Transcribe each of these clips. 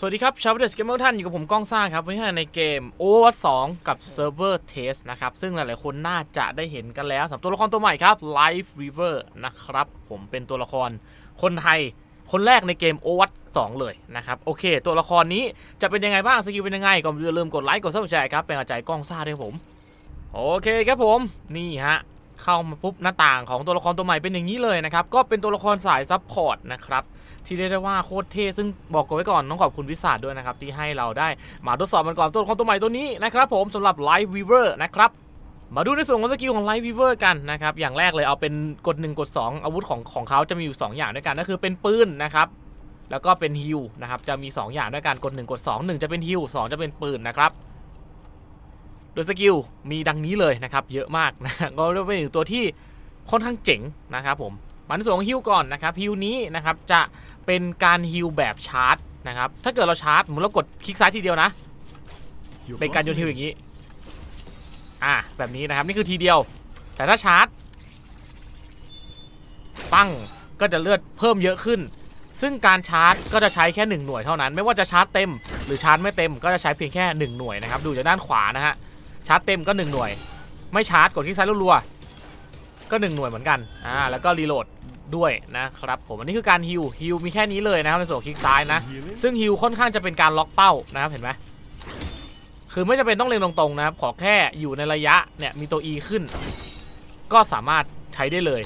สวัสดีครับ ชาวเดสเกมเมอร์ท่านอยู่กับผมก้องซ่าครับ วันนี้ในเกม Overwatch 2 กับ Server Test นะครับ ซึ่งหลายๆคนน่าจะได้เห็นกันแล้วสำหรับตัวละครตัวใหม่ครับ Life Weaver นะครับ ผมเป็นตัวละครคนไทย คนแรกในเกม Overwatch 2 เลยนะครับ โอเค ตัวละครนี้จะเป็นยังไงบ้าง สกิลเป็นยังไงก็อย่าลืมกดไลค์ กดซับสไครต์ครับ เป็นกำลังใจก้องซ่าด้วยผม โอเคครับผม นี่ฮะ เข้ามาปุ๊บหน้าต่างของตัวละครตัวใหม่เป็นอย่างนี้เลยนะครับ ก็เป็นตัวละครสายซับพอร์ตนะครับ ที่เรียกได้ว่าโคตรเท่ซึ่งบอกกันไว้ก่อนต้องขอบคุณวิสาดด้วยนะครับที่ให้เราได้มาทดสอบมันก่อนตัวละครตัวใหม่ตัวนี้นะครับผมสำหรับ Light Weaver นะครับมาดูในส่วนของสกิลของ Light Weaver กันนะครับ อย่างแรกเลยเอาเป็นกด 1 กด 2 อาวุธของของเขาจะมีอยู่ 2 อย่างด้วยกัน ก็คือเป็นปืนนะครับ แล้วก็เป็นฮิลนะครับ จะมี 2 อย่างด้วยกัน กด 1 กด 2 1 จะเป็นฮิล2 จะเป็นปืนนะครับ โดยสกิลมีดังนี้เลยนะครับ เยอะมากนะก็เรียกว่าเป็นหนึ่งตัวที่ค่อนข้างเจ๋งนะครับผม มาในส่วนของฮิลก่อนนะครับฮิลนี้นะครับจะเป็นการฮิลแบบชาร์จนะครับถ้าเกิดเราชาร์จสมมติเรากดคลิกซ้ายทีเดียวนะ เป็นการโยนฮิลอย่างนี้อ่าแบบนี้นะครับนี่คือทีเดียว แต่ถ้าชาร์จปั้งก็จะเลือดเพิ่มเยอะขึ้น ซึ่งการชาร์จก็จะใช้แค่ 1 หน่วยเท่านั้น ไม่ว่าจะชาร์จเต็ม หรือชาร์จไม่เต็มก็จะใช้เพียงแค่ 1 หน่วยนะครับดูจากด้านขวานะฮะชาร์จเต็มก็ 1 หน่วย ไม่ชาร์จกดคลิกซ้ายรัวๆก็ 1 หน่วยเหมือนกันอ่าแล้วก็รีโหลด ด้วยนะครับผมอันนี้คือการฮิลฮิลมีแค่นี้เลยนะครับในส่วนของคลิกซ้ายนะ ซึ่งฮิลค่อนข้างจะเป็นการล็อกเป้านะครับเห็นไหมคือไม่จำเป็นต้องเล็งตรงๆนะครับขอแค่อยู่ในระยะเนี่ยมีตัว E ขึ้น ก็สามารถใช้ได้เลย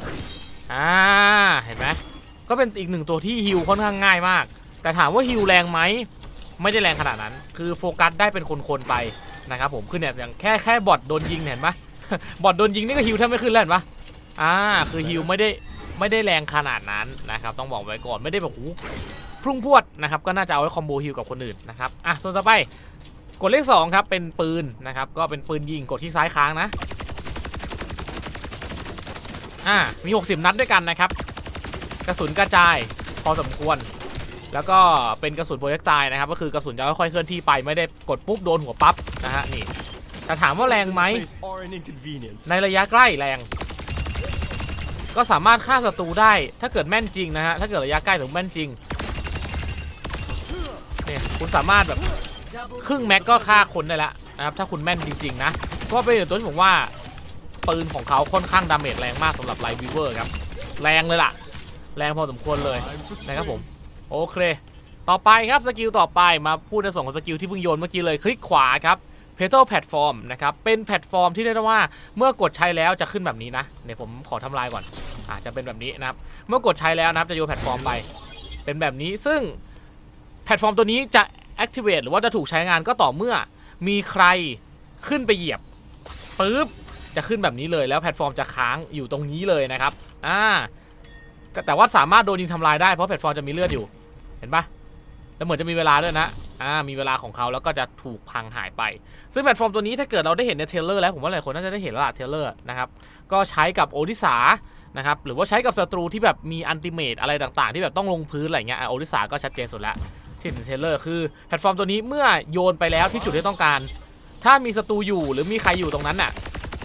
อ่าเห็นไหมก็เป็นอีกหนึ่งตัวที่ฮิลค่อนข้างง่ายมาก แต่ถามว่าฮิลแรงไหมไม่ได้แรงขนาดนั้น คือโฟกัสได้เป็นคนๆไปนะครับผมคือเนี่ยอย่างแค่แค่บอทโดนยิงเนี่ยเห็นปะบอทโดนยิงนี่ก็ฮิลแทบไม่ขึ้นแล้วเห็นปะอ่าคือฮิลไม่ได้ ไม่ได้แรงขนาดนั้นนะครับต้องบอกไว้ก่อนไม่ได้แบบหูพรุ่งพรวดนะครับก็น่าจะเอาไว้คอมโบฮิลกับคนอื่นนะครับอะส่วนต่อไปกดเลข2ครับเป็นปืนนะครับก็เป็นปืนยิงกดที่ซ้ายค้างนะอ่ามี 60 นัดด้วยกันนะครับ กระสุนกระจายพอสมควร แล้วก็เป็นกระสุนโปรเจกตายนะครับ ก็คือกระสุนจะค่อยๆเคลื่อนที่ไปไม่ได้กดปุ๊บโดนหัวปั๊บนะฮะนี่แต่ถามว่าแรงไหมในระยะใกล้แรง ก็สามารถฆ่าศัตรูได้ ถ้าเกิดแม่นจริงนะฮะ ถ้าเกิดระยะใกล้หรือแม่นจริง เนี่ยคุณสามารถแบบครึ่งแม็กก็ฆ่าคนได้ล้วนะครับ ถ้าคุณแม่นจริง ๆ นะเพราะเป็นตัวที่ผมว่าปืนของเขาค่อนข้างดาเมจแรงมากสำหรับไลท์วีเวอร์ครับ แรงเลยล่ะ แรงพอสมควรเลยนะครับผม โอเค ต่อไปครับสกิลต่อไปมาพูดในส่วนของสกิลที่เพิ่งโยนเมื่อกี้เลยคลิกขวาครับ p e t a l Platform นะครับเป็นแพลตฟอร์มที่เรียกได้ว่าเมื่อกดใช้แล้วจะขึ้นแบบนี้นะเดี๋ยวผมขอทำลายก่อนอาจจะเป็นแบบนี้นะครับเมื่อกดใช้แล้วนะครับจะโยนแพลตฟอร์มไปเป็นแบบนี้ซึ่งแพลตฟอร์มตัวนี้จะ activate หรือว่าจะถูกใช้งานก็ต่อเมื่อมีใครขึ้นไปเหยียบปุ๊บจะขึ้นแบบนี้เลยแล้วแพลตฟอร์มจะค้างอยู่ตรงนี้เลยนะครับอ่าแต่ว่าสามารถโดนยิงทำลายได้เพราะแพลตฟอร์มจะมีเลือดอยู่เห็นปะแล้วเหมือนจะมีเวลาด้วยนะ อ่ามีเวลาของเขาแล้วก็จะถูกพังหายไป ซึ่งแพลตฟอร์มตัวนี้ถ้าเกิดเราได้เห็นในเทเลอร์แล้วผมว่าหลายคนน่าจะได้เห็นแล้วล่ะเทเลอร์นะครับก็ใช้กับโอดิสานะครับหรือว่าใช้กับศัตรูที่แบบมีอันติเมตอะไรต่างๆ ที่แบบต้องลงพื้นอะไรเงี้ยโอดิสาก็ชัดเจนสุดแล้วที่เห็นในเทเลอร์คือแพลตฟอร์มตัวนี้เมื่อโยนไปแล้วที่จุดที่ต้องการ ถ้ามีศัตรูอยู่หรือมีใครอยู่ตรงนั้นน่ะ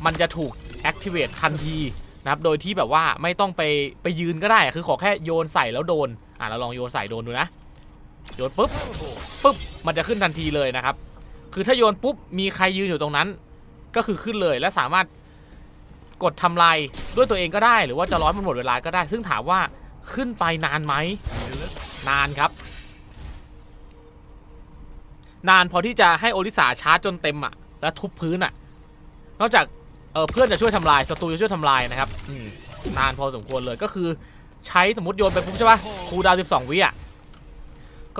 มันจะถูก activate ทันทีนะครับโดยที่แบบว่าไม่ต้องไปไปยืนก็ได้คือขอแค่โยนใส่แล้วโดนอะเราลองโยนใส่โดนดูนะ โยนปุ๊บปุ๊บมันจะขึ้นทันทีเลยนะครับ คือถ้าโยนปุ๊บมีใครยืนอยู่ตรงนั้น ก็คือขึ้นเลยและสามารถกดทำลายด้วยตัวเองก็ได้ หรือว่าจะร้อยมันหมดเวลาก็ได้ ซึ่งถามว่าขึ้นไปนานไหมนานครับ นานพอที่จะให้โอริสาชาร์จจนเต็มอะ แล้วทุบพื้นอะ นอกจากเออเพื่อนจะช่วยทำลายศัตรูจะช่วยทำลายนะครับนานพอสมควรเลยก็คือใช้สมมติโยนไปปุ๊บใช่ปะครูดาวน์12 วิอะ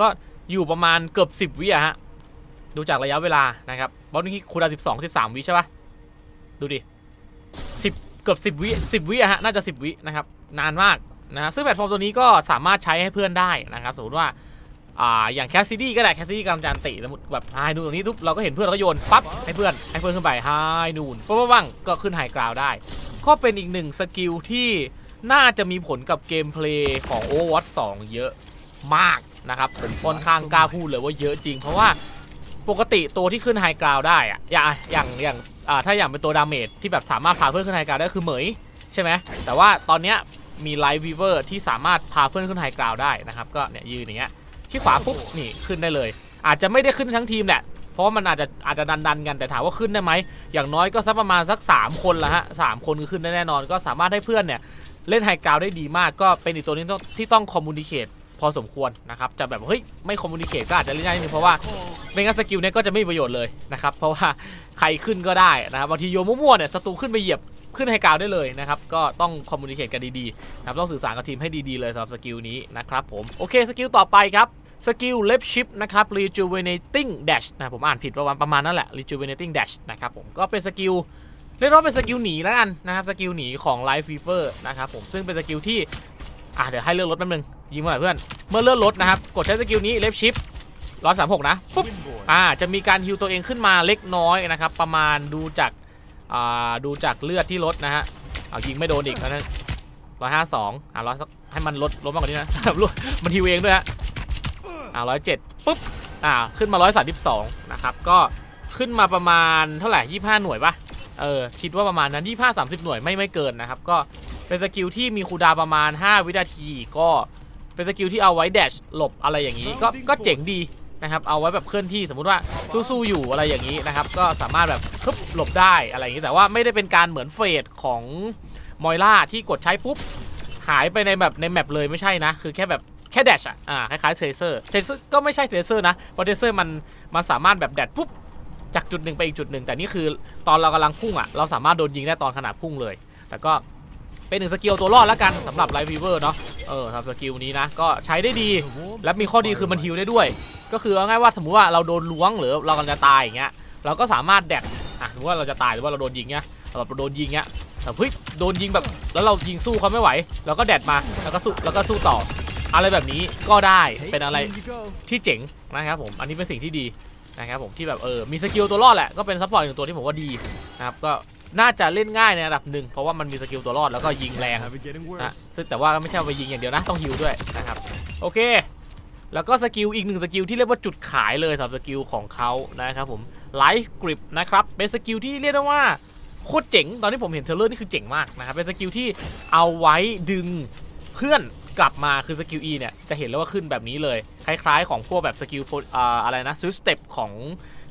ก็อยู่ประมาณเกือบ 10 วิอะฮะ ดูจากระยะเวลานะครับบอลนี้คูลดาวน์12 13วิใช่ปะดูดิ10เกือบ10วิ10วิอะฮะ น่าจะ10วินะครับ นานมากนะซึ่งแพลตฟอร์มตัวนี้ก็สามารถใช้ให้เพื่อนได้นะครับ สมมติว่าอ่า อย่างแคสซิดี้ก็ได้แคสซิดี้กำลังจะอันติสมมติแบบไฮนูนตรงนี้ทุบเราก็เห็นเพื่อนเราก็โยนปั๊บให้เพื่อนให้เพื่อนขึ้นไปไฮนูนปั๊บปั๊บปั๊บก็ขึ้นไฮกราวได้ ก็เป็นอีกหนึ่งสกิลที่น่าจะมีผลกับเกมเพลย์ของ Overwatch 2 เยอะมาก นะครับผมค่อนข้างกล้าพูดเลยว่าเยอะจริง เพราะว่าปกติตัวที่ขึ้นไฮกราวได้อะอย่างอย่างอย่างถ้าอย่างเป็นตัวดาเมจที่แบบสามารถพาเพื่อนขึ้นไฮกราวได้คือเหมยใช่ไหมแต่ว่าตอนเนี้ยมีไลท์วีเวอร์ที่สามารถพาเพื่อนขึ้นไฮกราวได้นะครับก็เนี่ยยืนอย่างเงี้ยคลิกขวาปุ๊บนี่ขึ้นได้เลย อาจจะไม่ได้ขึ้นทั้งทีมแหละเพราะมันอาจจะอาจจะดันดันๆกันแต่ถามว่าขึ้นได้ไหมอย่างน้อยก็สักประมาณสัก 3 คนละฮะสามคนคือขึ้นได้แน่นอน ก็สามารถให้เพื่อนเนี่ยเล่นไฮกราวได้ดีมากก็เป็นอีกตัวนึงที่ต้องที่ต้องคอมมูนิเคต พอสมควรนะครับจะแบบเฮ้ยไม่คอมมูนิเคตก็อาจจะเล่นยากนิดนึงเพราะว่าไม่งั้นสกิลเนี่ยก็จะไม่มีประโยชน์เลยนะครับเพราะว่าใครขึ้นก็ได้นะครับบางทีโยนมั่วๆเนี่ยศัตรูขึ้นไปเหยียบขึ้นไฮกาวได้เลยนะครับก็ต้องคอมมูนิเคตกันดีๆนะครับต้องสื่อสารกับทีมให้ดีๆเลยสำหรับสกิลนี้นะครับผมโอเคสกิลต่อไปครับสกิลเลฟชิปนะครับ rejuvenating dash นะผมอ่านผิดประมาณประมาณนั้นแหละ rejuvenating dash นะครับผมก็เป็นสกิลเรียกว่าเป็นสกิลหนีแล้วกันนะครับสกิลหนีของ life fever นะครับผมซึ่งเป็นสกิลที่ อะเดี๋ยวให้เลือกรถแป๊บนึงยิงมาหน่อยเพื่อน เมื่อเลือกรถนะครับกดใช้สกิลนี้เลฟชิปร้อยสามหกนะปุ๊บอ่าจะมีการฮิวตัวเองขึ้นมาเล็กน้อยนะครับประมาณดูจากอ่าดูจากเลือดที่ลดนะฮะเอายิงไม่โดนอีกแล้วนะร้อยห้าสองอะร้อยสักให้มันลดลดมากกว่านี้นะมันฮิวเองด้วยฮะอ่าร้อยเจ็ดปุ๊บอ่าขึ้นมาร้อยสามสิบสองนะครับก็ขึ้นมาประมาณเท่าไหร่ยี่ห้าหน่วยปะเออคิดว่าประมาณนั้นยี่ห้าสามสิบหน่วยไม่ไม่เกินนะครับก็ เป็นสกิลที่มีคูลดาวน์ประมาณ 5 วินาทีก็เป็นสกิลที่เอาไว้แดชหลบอะไรอย่างนี้ก็ก็เจ๋งดีนะครับเอาไว้แบบเคลื่อนที่สมมุติว่าสู้ๆอยู่อะไรอย่างนี้นะครับก็สามารถแบบคึบหลบได้อะไรอย่างนี้แต่ว่าไม่ได้เป็นการเหมือนเฟสของมอยล่าที่กดใช้ปุ๊บหายไปในแบบในแมปเลยไม่ใช่นะ คือแค่แบบแค่แดชอะอ่าคล้ายๆเทรเซอร์เทรเซอร์ก็ไม่ใช่เทรเซอร์นะเพราะเทรเซอร์มันมันสามารถแบบแดดปุ๊บจากจุดหนึ่งไปอีกจุดหนึ่งแต่นี่คือตอนเรากำลังพุ่งอะเราสามารถโดนยิงได้ตอนขนาดพุ่งเลย แต่ก็ เป็นหนึ่งสกิลตัวรอดแล้วกันสำหรับไลฟ์วีเวอร์เนาะเออสำหรับสกิลนี้นะก็ใช้ได้ดีและมีข้อดีคือมันฮิวได้ด้วย ก็คือเอาง่ายว่าสมมุติว่าเราโดนล้วงหรือเรากำลังจะตายอย่างเงี้ยเราก็สามารถแดดอะสมมติว่าเราจะตายหรือว่าเราโดนยิงเงี้ยแบบเราโดนยิงเงี้ยแต่เฮ้ยโดนยิงแบบแล้วเรายิงสู้เขาไม่ไหวเราก็แดดมาแล้วก็สู้แล้วก็สู้ต่อ อะไรแบบนี้ก็ได้เป็นอะไรที่เจ๋งนะครับผมอันนี้เป็นสิ่งที่ดีนะครับผมที่แบบเออมีสกิลตัวรอดแหละก็เป็นซัพพอร์ตหนึ่งตัวที่ผมว่าดีนะครับก็ น่าจะเล่นง่ายในระดับหนึ่งเพราะว่ามันมีสกิลตัวรอดแล้วก็ยิงแรงนะซึ่งแต่ว่าไม่ใช่เอาไปยิงอย่างเดียวนะต้องฮิวด้วยนะครับโอเค แล้วก็สกิลอีกหนึ่งสกิลที่เรียกว่าจุดขายเลยสำหรับสกิลของเขานะครับผมไลฟ์กริปนะครับเป็นสกิลที่เรียกได้ว่าโคตรเจ๋งตอนที่ผมเห็นเทเลอร์นี่คือเจ๋งมากนะครับเป็นสกิลที่เอาไว้ดึงเพื่อนกลับมาคือสกิล E เนี่ยจะเห็นแล้วว่าขึ้นแบบนี้เลย คล้ายๆ ของพวกแบบสกิลอะไรนะซูสเต็ปของ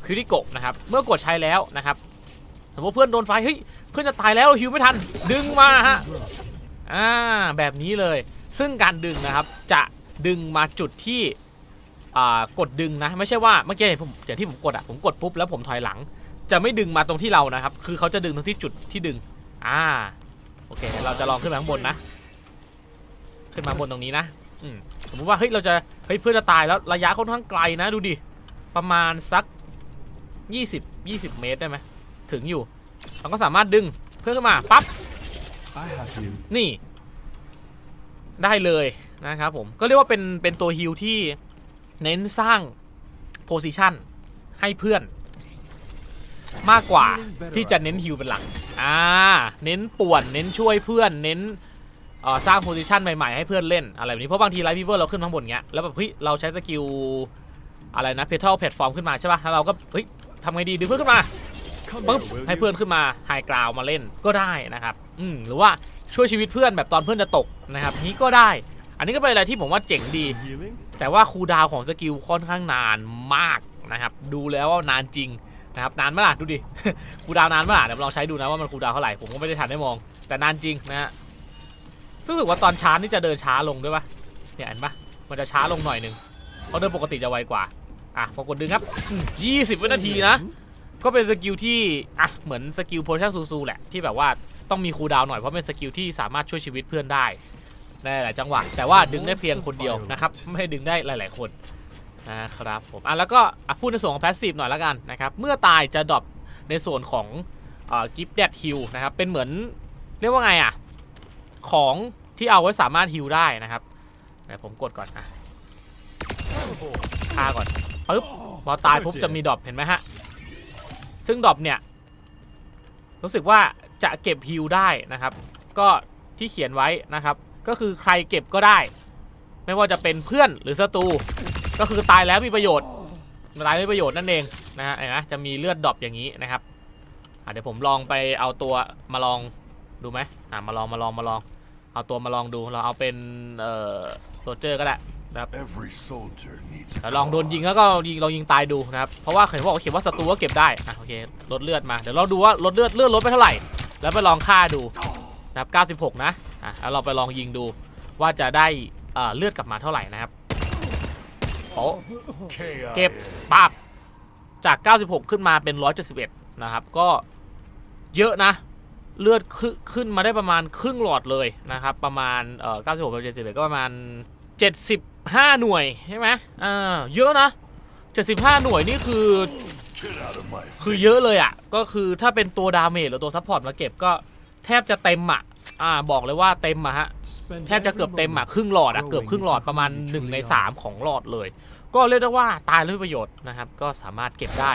คิริโกะนะครับ เมื่อกดใช้แล้วนะครับ มมติเพื่อนโดนไฟเฮ้ยเพื่อนจะตายแล้วฮิวไม่ทัน ดึงมาฮะอ่าแบบนี้เลย ซึ่งการดึงนะครับจะดึงมาจุดที่อ่ากดดึงนะไม่ใช่ว่าเมื่อกี้เห็นผมอย่างที่ผมกดอะผมกดปุ๊บแล้วผมถอยหลัง จะไม่ดึงมาตรงที่เรานะครับ คือเขาจะดึงตรงที่จุดที่ดึงอ่าโอเคเราจะลองขึ้นมาข้างบนนะ ขึ้นมาบนตรงนี้นะอืมสมมติว่าเฮ้ยเราจะเฮ้ยเพื่อนจะตายแล้วระยะค่อนข้างไกลนะดูดิประมาณสัก 20 20 เมตรได้ไหม ถึงอยู่ เราก็สามารถดึงเพื่อนขึ้นมาปั๊บ I have you. นี่ ได้เลยนะครับผมก็เรียกว่าเป็นเป็นตัวฮิลที่เน้นสร้างโพซิชันให้เพื่อน มากกว่าที่จะเน้นฮิลเป็นหลักอ่าเน้นป่วนเน้นช่วยเพื่อนเน้นเอ่อสร้างโพซิชันใหม่ ๆ ให้เพื่อนเล่นอะไรแบบนี้เพราะบางทีไลฟ์พิเวอร์เราขึ้นข้างบนเงี้ยแล้วแบบเฮ้ยเราใช้สกิลอะไรนะเพทัลแพลตฟอร์มขึ้นมาใช่ป่ะแล้วเราก็เฮ้ยทำไงดีดึงเพื่อนขึ้นมา Come ปึ๊บให้เพื่อนขึ้นมาไฮกราวมาเล่นก็ได้นะครับอืมหรือว่าช่วยชีวิตเพื่อนแบบตอนเพื่อนจะตกนะครับนี้ก็ได้ อันนี้ก็เป็นอะไรที่ผมว่าเจ๋งดี แต่ว่าคูดาวของสกิลค่อนข้างนานมากนะครับ ดูแล้วว่านานจริงนะครับนานมากดูดิคูดาวน์นานมากเดี๋ยวลองใช้ดูนะว่ามันคูดาวเท่าไหร่ผมก็ไม่ได้ทันได้มอง แต่นานจริงนะฮะรู้สึกว่าตอนช้านี่จะเดินช้าลงด้วยปะเนี่ยเห็นปะมันจะช้าลงหน่อยนึงเพราะเดินปกติจะไวกว่าอะพอกดดึงครับ 20 วินาทีนะ ก็เป็นสกิลที่อะเหมือนสกิลโพชั่นซูซูแหละที่แบบว่าต้องมีคูลดาวน์หน่อยเพราะเป็นสกิลที่สามารถช่วยชีวิตเพื่อนได้ในหลายจังหวะแต่ว่าดึงได้เพียงคนเดียวนะครับไม่ได้ดึงได้หลาย ๆ คนนะครับผมอะแล้วก็อะพูดในส่วนของแพสซีฟหน่อยแล้วกันนะครับเมื่อตายจะดรอปในส่วนของกิฟต์เดดฮิลนะครับเป็นเหมือนเรียกว่าไงอะของที่เอาไว้สามารถฮิลได้นะครับเดี๋ยวผมกดก่อนอะฆ่าก่อนปึ๊บพอตายปุ๊บจะมีดรอปเห็นไหมฮะ ซึ่งดอปเนี่ย รู้สึกว่าจะเก็บฮิลได้นะครับ ก็ที่เขียนไว้นะครับ ก็คือใครเก็บก็ได้ ไม่ว่าจะเป็นเพื่อนหรือศัตรูก็คือตายแล้วมีประโยชน์ตายแล้วมีประโยชน์นั่นเองนะฮะเห็นไหมจะมีเลือดดอปอย่างนี้นะครับเดี๋ยวผมลองไปเอาตัวมาลองดูไหมอะมาลองมาลองมาลอง เอาตัวมาลองดูเราเอาเป็นเอ่อโซเจอร์ก็ได้ นะครับ Every soldier needs แต่ลองโดนยิงแล้วก็ยิงลองยิงตายดูนะครับเพราะว่าเห็นบอกว่าเขียนว่าศัตรูก็เก็บได้อะโอเคลดเลือดมาเดี๋ยวเราดูว่าลดเลือดเลือดลดไปเท่าไหร่ แล้วไปลองฆ่าดูนะครับ96 นะอะแล้วเราไปลองยิงดูว่าจะได้เอ่อเลือดกลับมาเท่าไหร่นะครับโอ้ chaos. เก็บปั๊บจาก 96 ขึ้นมาเป็น 171 นะครับ ก็เยอะนะ เลือดขึ้นขึ้นมาได้ประมาณครึ่งหลอดเลยนะครับ ประมาณเอ่อ96กับ71ก็ประมาณ 75 หน่วยใช่ไหมอ่าเยอะนะ 75 หน่วยนี่คือ คือเยอะเลยอะ ก็คือถ้าเป็นตัวดาเมจหรือตัวซัพพอร์ตมาเก็บก็แทบจะเต็มอะอ่าบอกเลยว่าเต็มอะฮะแทบจะเกือบเต็มอะครึ่งหลอดอะเกือบครึ่งหลอดประมาณ1ใน3 ของหลอดเลย ก็เรียกได้ว่าตายแล้วไม่ประโยชน์นะครับ ก็สามารถเก็บได้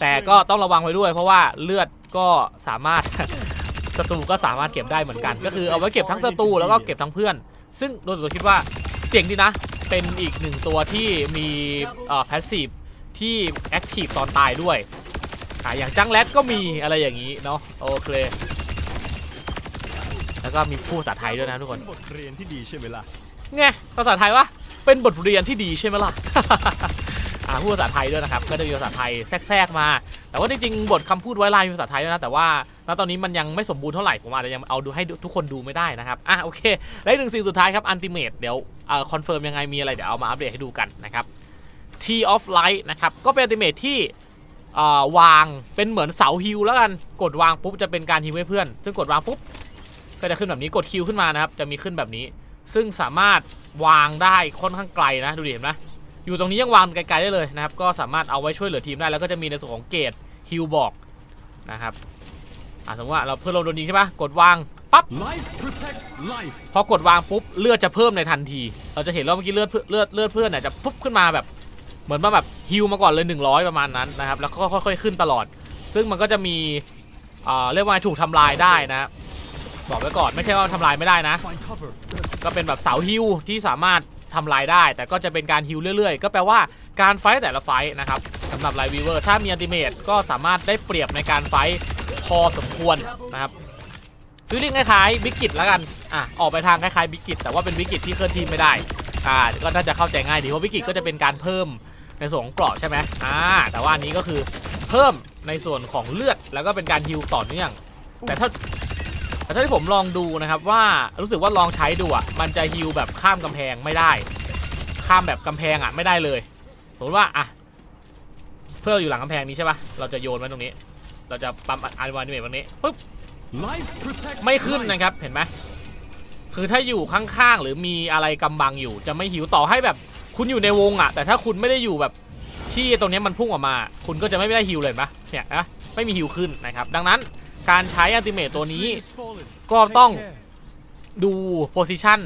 แต่ก็ต้องระวังไว้ด้วย เพราะว่าเลือดก็สามารถศัตรูก็สามารถเก็บได้เหมือนกัน ก็คือเอาไว้เก็บทั้งศัตรูแล้วก็เก็บทั้งเพื่อน ซึ่งโดยส่วนตัวคิดว่า เจ๋งดีนะ เป็นอีกหนึ่งตัวที่มีเอ่อ passive ที่แอคทีฟตอนตายด้วยอ่าอย่างจังแรดก็มีอะไรอย่างนี้เนาะโอเค แล้วก็มีผู้ภาษาไทยด้วยนะทุกคนบทเรียนที่ดีใช่ไหมล่ะไงภาษาไทยวะเป็นบทเรียนที่ดีใช่ไหมล่ะอ่าพูดภาษาไทยด้วยนะครับ ก็จะมีภาษาไทยแทรกๆมา แต่ว่าจริงๆบทคำพูดไว้ลายมีภาษาไทยด้วยนะแต่ว่า ณตอนนี้มันยังไม่สมบูรณ์เท่าไหร่ผมอาจจะยังเอาดูให้ทุกคนดูไม่ได้นะครับอะโอเคและอีกหนึ่งสิ่งสุดท้ายครับอันติเมตเดี๋ยวคอนเฟิร์มยังไงมีอะไรเดี๋ยวเอามาอัปเดตให้ดูกันนะครับ T of Light นะครับก็เป็นอันติเมตที่วางเป็นเหมือนเสาฮิวแล้วกันกดวางปุ๊บจะเป็นการฮิวให้เพื่อน ซึ่งกดวางปุ๊บก็จะขึ้นแบบนี้กดคิวขึ้นมานะครับจะมีขึ้นแบบนี้ ซึ่งสามารถวางได้ค่อนข้างไกลนะดูดิเห็นไหมอยู่ตรงนี้ยังวางไกลๆได้เลยนะครับ ก็สามารถเอาไว้ช่วยเหลือทีมได้แล้วก็จะมีในส่วนของเกตฮิวบอกนะครับ อะสมมติว่าเราเพื่อนเราโดนยิงใช่ปะกดวางปั๊บ Life protects life พอกดวางปุ๊บเลือดจะเพิ่มในทันที เราจะเห็นว่าเมื่อกี้เลือดเพื่อนเลือดเลือดเพื่อนเนี่ยจะปุ๊บขึ้นมาแบบ เหมือนว่าแบบฮิวมาก่อนเลย 100 ประมาณนั้นนะครับแล้วก็ค่อยๆขึ้นตลอด ซึ่งมันก็จะมีเอ่อเรียกว่าถูกทำลายได้นะ บอกไว้ก่อนไม่ใช่ว่าทำลายไม่ได้นะ find cover ก็เป็นแบบเสาฮิวที่สามารถทำลายได้ แต่ก็จะเป็นการฮิวเรื่อยๆ ก็แปลว่าการไฟต์แต่ละไฟต์นะครับสำหรับไลวีเวอร์ถ้ามีอันติเมตก็สามารถได้เปรียบในการไฟต์ พอสมควรนะครับฟิลลิ่งคล้ายๆบิกกิตแล้วกันอะออกไปทางคล้ายๆบิกกิตแต่ว่าเป็นบิกกิตที่เคลื่อนที่ไม่ได้อ่าก็น่าจะเข้าใจง่ายดีเพราะบิกกิตก็จะเป็นการเพิ่มในส่วนของเกราะใช่ไหมอ่าแต่ว่าอันนี้ก็คือเพิ่มในส่วนของเลือดแล้วก็เป็นการฮิวต่อเนื่อง แต่ถ้าแต่ถ้าที่ผมลองดูนะครับว่ารู้สึกว่าลองใช้ดูอะมันจะฮิวแบบข้ามกำแพงไม่ได้ ข้ามแบบกำแพงอะไม่ได้เลยสมมติว่าอะเพื่ออยู่หลังกำแพงนี้ใช่ปะเราจะโยนไว้ตรงนี้ เราจะปั๊มอันวานิเมตตรงนี้ปุ๊บ Life protects ไม่ขึ้น life นะครับเห็นไหมคือถ้าอยู่ข้างๆหรือมีอะไรกำบังอยู่ จะไม่หิวต่อให้แบบคุณอยู่ในวงอะแต่ถ้าคุณไม่ได้อยู่แบบที่ตรงเนี้ยมันพุ่งออกมา คุณก็จะไม่ได้ฮิวเลยเห็นปะเนี่ยนะไม่มีฮิวขึ้นนะครับ ดังนั้นการใช้อัลติเมตตัวนี้ The tree has fallen. ก็ต้อง Take care. ดูโพซิชัน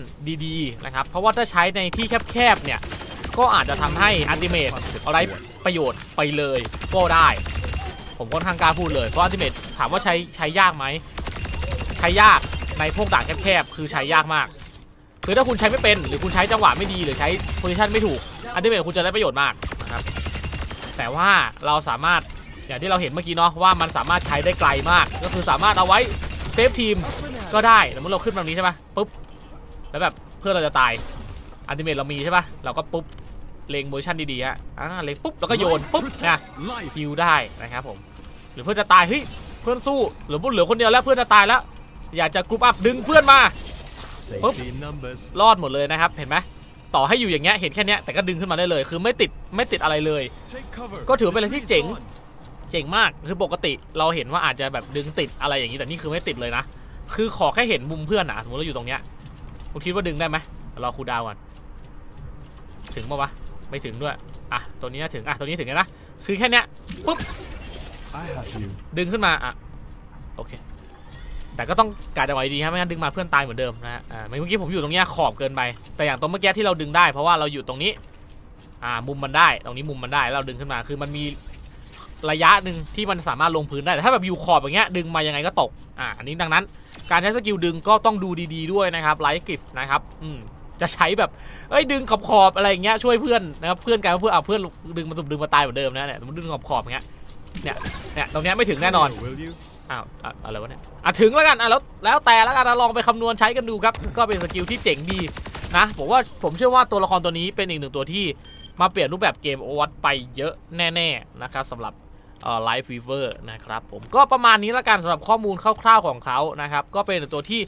ดีๆนะครับ เพราะว่าถ้าใช้ในที่แคบๆเนี่ย ก็อาจจะทำให้อันติเมตอะไรประโยชน์ไปเลยก็ได้ ผมค่อนข้างกล้าพูดเลย เพราะอันติเมตถามว่าใช้ใช้ยากไหม ใช้ยากในพวกด่านแคบๆ คือใช้ยากมาก คือถ้าคุณใช้ไม่เป็น หรือคุณใช้จังหวะไม่ดี หรือใช้โพซิชันไม่ถูก อันติเมตคุณจะได้ประโยชน์มากนะครับ แต่ว่าเราสามารถอย่างที่เราเห็นเมื่อกี้เนาะว่ามันสามารถใช้ได้ไกลมาก ก็คือสามารถเอาไว้เซฟทีมก็ได้สมมติเราขึ้นแบบนี้ใช่ปะปุ๊บ แล้วแบบเพื่อเราจะตายอันติเมตเรามีใช่ปะเราก็ปุ๊บ เล็งโพซิชั่นดีๆฮะอ่าเล็งปุ๊บ แล้วก็โยนปุ๊บนะฮิวได้นะครับผม หรือเพื่อนจะตายเฮ้ยเพื่อนสู้หรือเหลือคนเดียวแล้วเพื่อนจะตายแล้วอยากจะกรุ๊ปอัพดึงเพื่อนมา safety in numbers รอดหมดเลยนะครับเห็นไหมต่อให้อยู่อย่างเงี้ยเห็นแค่เนี้ยแต่ก็ดึงขึ้นมาได้เลย คือไม่ติดไม่ติดอะไรเลย take cover ก็ถือเป็นอะไร The ที่ tree is เจ๋ง gone. เจ๋งมากคือปกติเราเห็นว่าอาจจะแบบดึงติดอะไรอย่างนี้แต่นี่คือไม่ติดเลยนะ คือขอแค่เห็นมุมเพื่อนอะสมมติเราอยู่ตรงเนี้ยคุณคิดว่าดึงได้ไหมรอครูดาวก่อนถึงปะวะไม่ถึงด้วยอะตัวนี้น่าถึงอะตัวนี้ถึงแล้วนะคือแค่เนี้ยปุ๊บ I have you ดึงขึ้นมาอะโอเค แต่ก็ต้องการจังหวะดีครับไม่งั้นดึงมาเพื่อนตายเหมือนเดิมนะฮะอ่าเมื่อกี้ผมอยู่ตรงเนี้ยขอบเกินไป แต่อย่างตรงเมื่อกี้ที่เราดึงได้ เพราะว่าเราอยู่ตรงนี้อ่ามุมมันได้ ตรงนี้มุมมันได้แล้วเราดึงขึ้นมาคือมันมีระยะหนึ่งที่มันสามารถลงพื้นได้แต่ถ้าแบบอยู่ขอบอย่างเงี้ยดึงมายังไงก็ตกอ่าอันนี้ดังนั้น การใช้สกิลดึงก็ต้องดูดี ๆด้วยนะครับไลท์กริฟนะครับอืมจะใช้แบบเอ้ยดึงขอบขอบอะไรอย่างเงี้ยช่วยเพื่อนนะครับเพื่อนกันเพื่อนเอาเพื่อนดึงมาสุดดึงมาตายเหมือนเดิมนะเนี่ยมมติดึงขอบขอบอย่างเงี้ย เนี่ยเนี่ยตรงเนี้ยไม่ถึงแน่นอน will you อ้าวอะอะไรวะเนี่ยอะถึงแล้วกันอะแล้วแล้วแต่แล้วกันอะลองไปคำนวณใช้กันดูครับ ก็เป็นสกิลที่เจ๋งดีนะผมว่าผมเชื่อว่าตัวละครตัวนี้เป็นอีกหนึ่งตัวที่มาเปลี่ยนรูปแบบเกมโอวัตไปเยอะแน่ๆนะครับสำหรับเอ่อไลฟ์ฟีเวอร์นะครับผมก็ประมาณนี้ละกันสำหรับข้อมูลคร่าวๆของเขานะครับ ก็เป็นตัวที่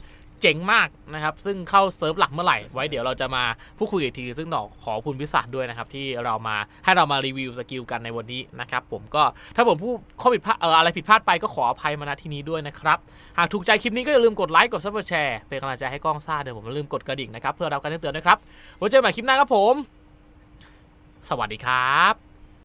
เจ๋งมากนะครับ ซึ่งเข้าเซิร์ฟหลักเมื่อไหร่ ไว้เดี๋ยวเราจะมาพูดคุยอีกที ซึ่งต้องขอคุณพิศาด้วยนะครับ ที่เรามาให้เรามารีวิวสกิลกันในวันนี้นะครับ ผมก็ถ้าผมพูดข้อผิดพลาดเอออะไรผิดพลาดไปก็ขออภัยมาณที่นี้ด้วยนะครับ หากถูกใจคลิปนี้ก็อย่าลืมกดไลค์กดซับสไครต์เป็นกำลังใจให้กล้องซ่าเดี๋ยวผมลืมกดกระดิ่งนะครับเพื่อรับการแจ้งเตือนด้วยครับไว้เจอกันใหม่คลิปหน้าครับผม สวัสดีครับ